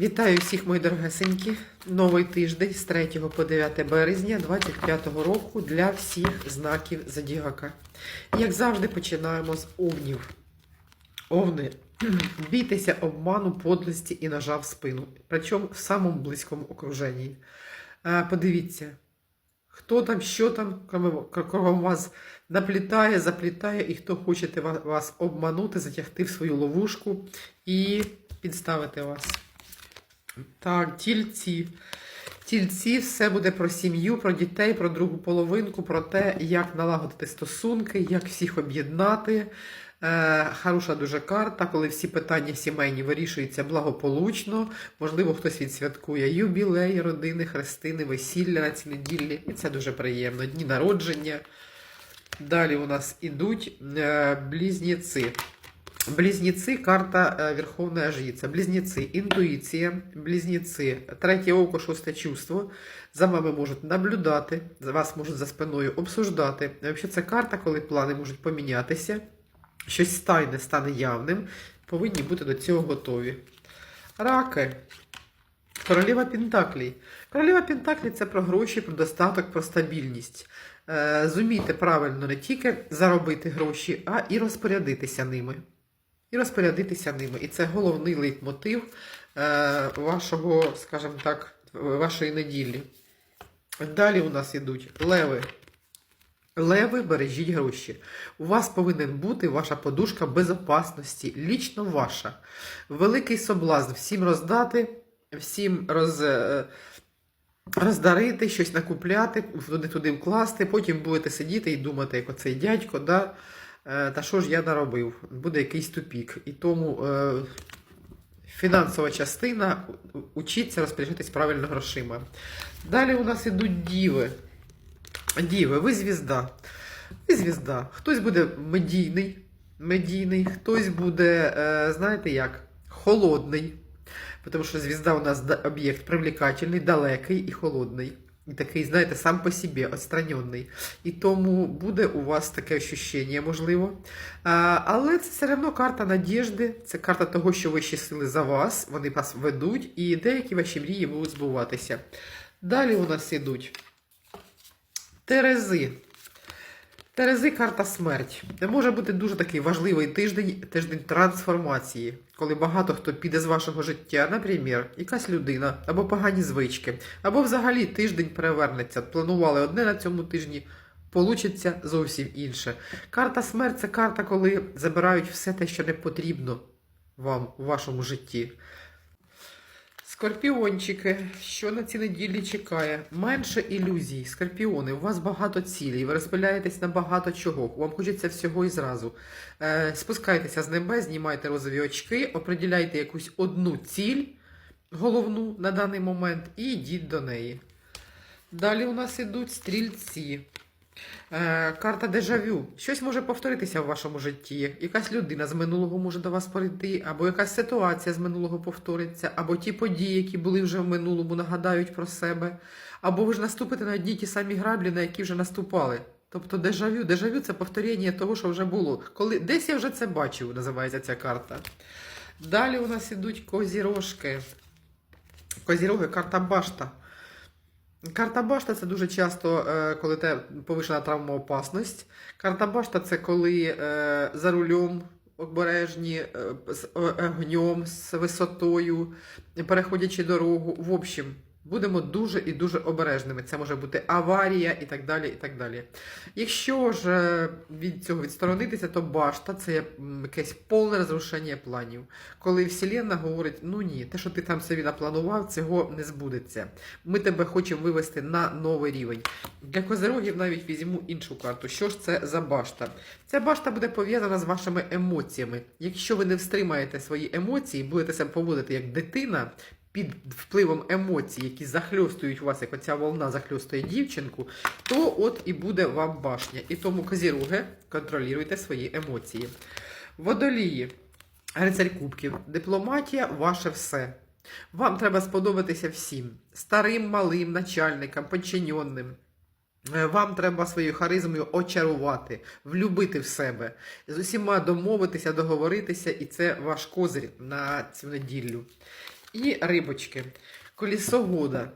Вітаю всіх, мої дорогесенькі. Новий тиждень з 3 по 9 березня 2025 року для всіх знаків Зодіака. Як завжди, починаємо з овнів. Овни, бійтеся обману, подлості і ножа в спину. Причому в самому близькому окруженні. Е, Подивіться, хто там, що там, кругом вас наплітає, заплітає, і хто хоче вас обманути, затягти в свою ловушку і підставити вас. Так, тільці. Тільці все буде про сім'ю, про дітей, про другу половинку, про те, як налагодити стосунки, як всіх об'єднати. Е, хороша дуже карта, коли всі питання сімейні вирішуються благополучно. Можливо, хтось відсвяткує юбілеї, родини, хрестини, весілля на цій неділі. І це дуже приємно. Дні народження. Далі у нас ідуть е, близнеці. Близнецы, карта э, Верховная Жриця. Близнецы, інтуїція, близнеці, третє око, шосте чувство. За вами можуть наблюдати, за вас можуть за спиною обсуждати. Взагалі, це карта, коли плани можуть помінятися, щось тайне стане явним. Повинні бути до цього готові. Раки. Королева Пентаклей. Королева Пентаклей це про гроші, про достаток, про стабільність. Е, Зумійте правильно не тільки заробити гроші, а і розпорядитися ними. І розпорядитися ними. І це головний лейтмотив е, вашого, скажімо так, вашої неділі. Далі у нас ідуть леви. Леви, бережіть гроші. У вас повинен бути ваша подушка безопасності, лічно ваша. Великий соблазн всім роздати, всім роз, е, роздарити, щось накупляти, туди туди вкласти, потім будете сидіти і думати, як оцей дядько, да, та що ж я наробив? Буде якийсь тупік. І тому е, фінансова частина у- учіться розпоряджатись правильно грошима. Далі у нас ідуть діви. Діви, ви звізда. Ви звізда. Хтось буде медійний, медійний, хтось буде, е, знаєте як, холодний. Тому що звізда у нас об'єкт привлекательний, далекий і холодний. І такий, знаєте, сам по собі, відстранений. І тому буде у вас таке ощущення, можливо. Але це все одно карта надіжди, це карта того, що вищі сили за вас, вони вас ведуть, і деякі ваші мрії будуть збуватися. Далі у нас ідуть Терези. Терези карта смерть. Це може бути дуже такий важливий тиждень, тиждень трансформації, коли багато хто піде з вашого життя, наприклад, якась людина, або погані звички, або взагалі тиждень перевернеться. Планували одне на цьому тижні, получиться зовсім інше. Карта смерть це карта, коли забирають все те, що не потрібно вам у вашому житті. Скорпіончики, що на цій неділі чекає? Менше ілюзій. Скорпіони, у вас багато цілей, ви розпиляєтесь на багато чого. Вам хочеться всього і зразу. Е, спускайтеся з небес, знімайте розові очки, оприділяйте якусь одну ціль головну на даний момент і йдіть до неї. Далі у нас ідуть стрільці. Е, карта дежавю. Щось може повторитися в вашому житті. Якась людина з минулого може до вас прийти, або якась ситуація з минулого повториться, або ті події, які були вже в минулому, нагадають про себе, або ви ж наступите на одні ті самі граблі, на які вже наступали. Тобто дежавю. Дежавю це повторення того, що вже було. Коли десь я вже це бачив, називається ця карта. Далі у нас ідуть козірожки. Козіроги, карта башта. Карта башта це дуже часто, е, коли те повишена травмоопасність. Карта башта це коли е, за рулем обережні, е, з огнем, з висотою, переходячи дорогу. В общем, будемо дуже і дуже обережними. Це може бути аварія і так далі. і так далі. Якщо ж е, від цього відсторонитися, то башта це якесь повне розрушення планів. Коли Вселенна говорить: ну ні, те, що ти там собі напланував, цього не збудеться. Ми тебе хочемо вивести на новий рівень. Для козирогів навіть візьму іншу карту. Що ж це за башта? Ця башта буде пов'язана з вашими емоціями. Якщо ви не встримаєте свої емоції, будете себе поводити як дитина. Під впливом емоцій, які захльостують вас, як оця волна захльостує дівчинку, то от і буде вам башня. І тому козіроги, контролюйте свої емоції. Водолії, рицарь кубків, дипломатія ваше все. Вам треба сподобатися всім: старим, малим, начальникам, подчиненним. Е, Вам треба своєю харизмою очарувати, влюбити в себе, з усіма домовитися, договоритися, і це ваш козир на цю неділю. І рибочки. Колісо года.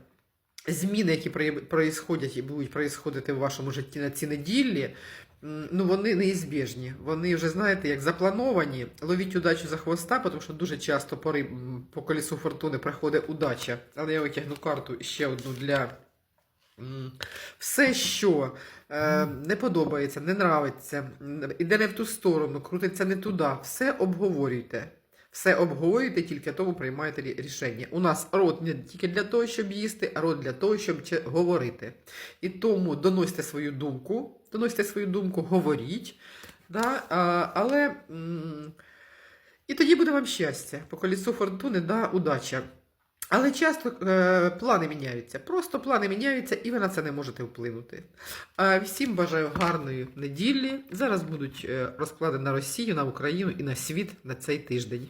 Зміни, які проїсходять і будуть проїсходити в вашому житті на ці неділі, ну вони неізбіжні. Вони вже знаєте, як заплановані. Ловіть удачу за хвоста, тому що дуже часто по, риб, по колісу фортуни приходить удача. Але я витягну карту ще одну для. Все, що е, не подобається, не нравиться, іде не в ту сторону, крутиться не туди, все обговорюйте. Все обговорюйте, тільки тому приймаєте рішення. У нас рот не тільки для того, щоб їсти, а рот для того, щоб говорити. І тому доносьте свою думку, доносьте свою думку, говоріть. Да? А, але і тоді буде вам щастя. По колісу фортуни, да, удача. Але часто е, плани міняються. Просто плани міняються, і ви на це не можете вплинути. А всім бажаю гарної неділі. Зараз будуть е, розклади на Росію, на Україну і на світ на цей тиждень.